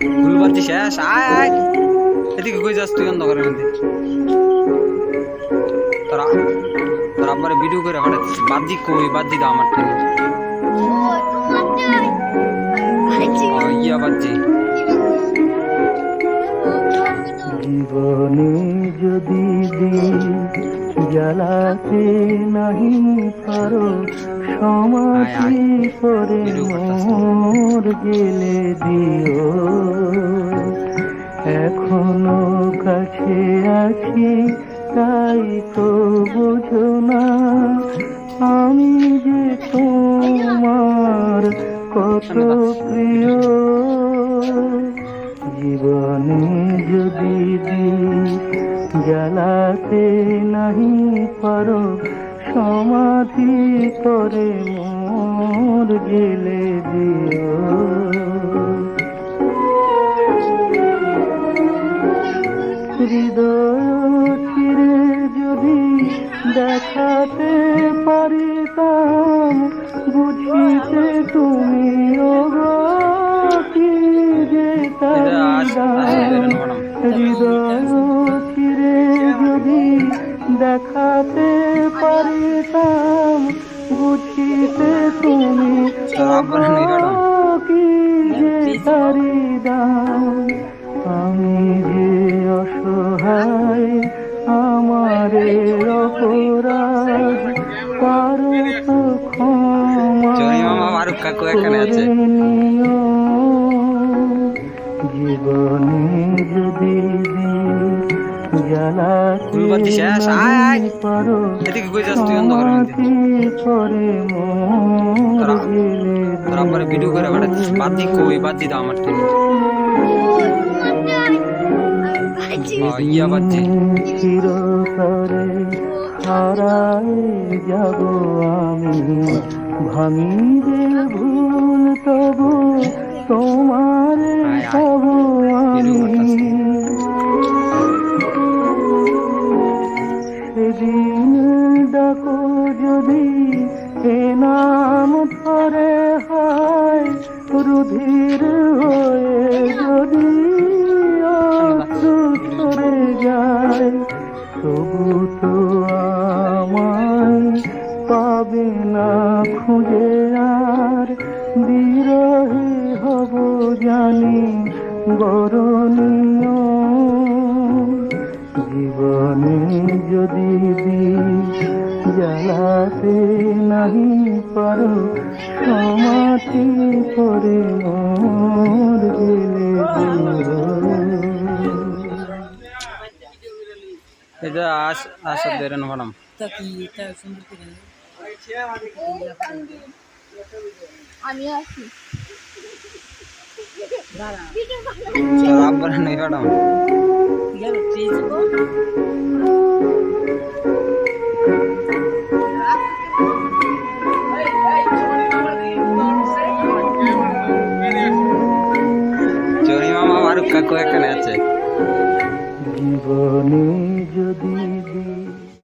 ফুলবাতি শেষ আয় আয় এদিকে কই যাস তুই অন্ধকারের মধ্যে? তোরা তোরা আমার ভিডিও করে বাদ দি কই বাদ দি দাও আমার ঠিক ও, জীবনে যদি দিন জ্বালাতে নাহি পারো, সমাধি করে মোর গেলে দিও। এখনও কাছে আছি, তাই তো বোঝো না আমি যে তোমার কত প্রিয়। জীবনে যদি দিন জ্বালাতে নাহি পারো, সমাধি করে মোর গেলে দিও। হৃদয় চিরে যদি দেখাতে পারিতাম, বুঝিতে তুমি হৃদয় যদি দেখাতে পারিতাম বুঝিতে তুমি কি যে আমি যে অসহায় আমারে অপরাধ পারো তো ক্ষমা জনি কাকু এখানে আছে। তোরা- ভিডিও করে পাঠাচ্ছিস বাদ দি কই, বাদ দি দাও আমার ইয়া বাদ দি। হারায় যাব আমি ভাঙিবে ভুল তবু তোমার ভিডিও আমি সেদিন ডাকো যদি এ নাম ধরে হয়, রুধির হয়ে যদি অশ্রু যায়, তবু তো আমায় পাবে না খুঁজে আর। বিরহী হব জানি বরণীয় জ্বালাতে নাহি পারো সমাধি করে মোর গেলে এটা আস আসা বেরোনো ম্যাডাম আমি আছি তোর আব্বার নেই ম্যাডাম কাকু এখানে আছে। জীবনে যদি